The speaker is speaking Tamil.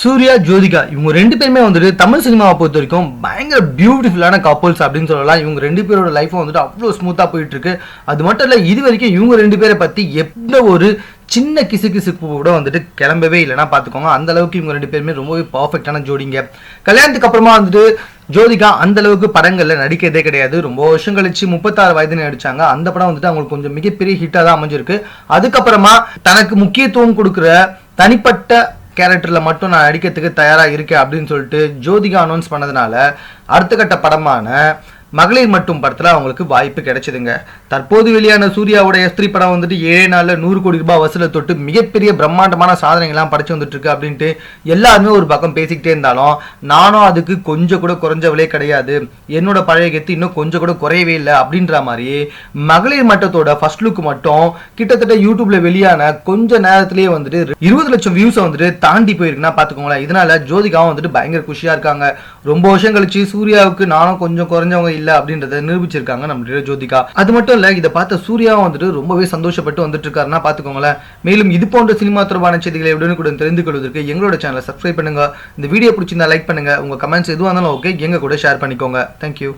சூர்யா ஜோதிகா இவங்க ரெண்டு பேருமே வந்துட்டு தமிழ் சினிமாவை பொறுத்த வரைக்கும் பயங்கர பியூட்டிஃபுல்லான கப்பல்ஸ் அப்படின்னு சொல்லலாம். இவங்க ரெண்டு பேரோட லைஃப்பும் வந்துட்டு அவ்வளோ ஸ்மூத்தாக போயிட்டு இருக்கு அது மட்டும் இல்லை இது வரைக்கும் இவங்க ரெண்டு பேரை பற்றி எந்த ஒரு சின்ன கிசு கிசுக்கு கூட வந்துட்டு கிளம்பவே இல்லைன்னா பார்த்துக்கோங்க அந்த அளவுக்கு இவங்க ரெண்டு பேருமே ரொம்பவே பர்ஃபெக்டான ஜோடிங்க. கல்யாணத்துக்கு அப்புறமா வந்துட்டு ஜோதிகா அந்த அளவுக்கு படங்களில் நடிக்கிறதே கிடையாது. ரொம்ப வருஷம் கழிச்சு முப்பத்தாறு வயது நடிச்சாங்க. அந்த படம் வந்துட்டு அவங்களுக்கு கொஞ்சம் மிகப்பெரிய ஹிட்டாக தான் அமைஞ்சிருக்கு. அதுக்கப்புறமா தனக்கு முக்கியத்துவம் கொடுக்குற தனிப்பட்ட கேரக்டரில் மட்டும் நான் நடிக்கிறதுக்கு தயாராக இருக்கேன் அப்படின்னு சொல்லிட்டு ஜோதிகா அனௌன்ஸ் பண்ணதுனால அடுத்த கட்ட படமான மகளிர் மட்டும் படத்தில் அவங்களுக்கு வாய்ப்பு கிடைச்சதுங்க. தற்போது வெளியான சூர்யாவோட எஸ்திரி படம் வந்துட்டு ஏழே நாளில் நூறு கோடி ரூபாய் வசூலை தொட்டு மிகப்பெரிய பிரம்மாண்டமான சாதனைகள்லாம் படைச்சு வந்துட்டு இருக்கு அப்படின்ட்டு எல்லாருமே ஒரு பக்கம் பேசிக்கிட்டே இருந்தாலும் நானும் அதுக்கு கொஞ்சம் கூட குறைஞ்சவளே கிடையாது. என்னோட பழைய கெத்து இன்னும் கொஞ்சம் கூட குறையவே இல்லை அப்படின்ற மாதிரி மகளிர் மட்டத்தோட ஃபர்ஸ்ட் லுக் மட்டும் கிட்டத்தட்ட யூடியூப்ல வெளியான கொஞ்ச நேரத்திலேயே வந்துட்டு இருபது லட்சம் வியூஸை வந்துட்டு தாண்டி போயிருக்குன்னா பார்த்துக்கோங்களேன். இதனால ஜோதிகாவும் வந்துட்டு பயங்கர குஷியா இருக்காங்க. ரொம்ப வருஷம் கழிச்சு சூர்யாவுக்கு நானும் கொஞ்சம் குறைஞ்சவங்க இல்லை அப்படின்றத நிரூபிச்சிருக்காங்க நம்மளுடைய ஜோதிகா. அது மட்டும் இல்ல இதை பார்த்த சூர்யாவும் வந்துட்டு ரொம்பவே சந்தோஷப்பட்டு வந்துட்டு இருக்காருன்னா பார்த்துக்கோங்களேன். மேலும் இது போன்ற சினிமா தொடர்பான செய்திகளை உடனுக்குடன் தெரிந்து கொள்வதற்கு எங்களோட சேனலை சப்ஸ்கிரைப் பண்ணுங்க. இந்த வீடியோ பிடிச்சிருந்தா லைக் பண்ணுங்க. உங்க கமெண்ட்ஸ் எதுவாக இருந்தாலும் ஓகே எங்க கூட ஷேர் பண்ணிக்கோங்க. தேங்க்யூ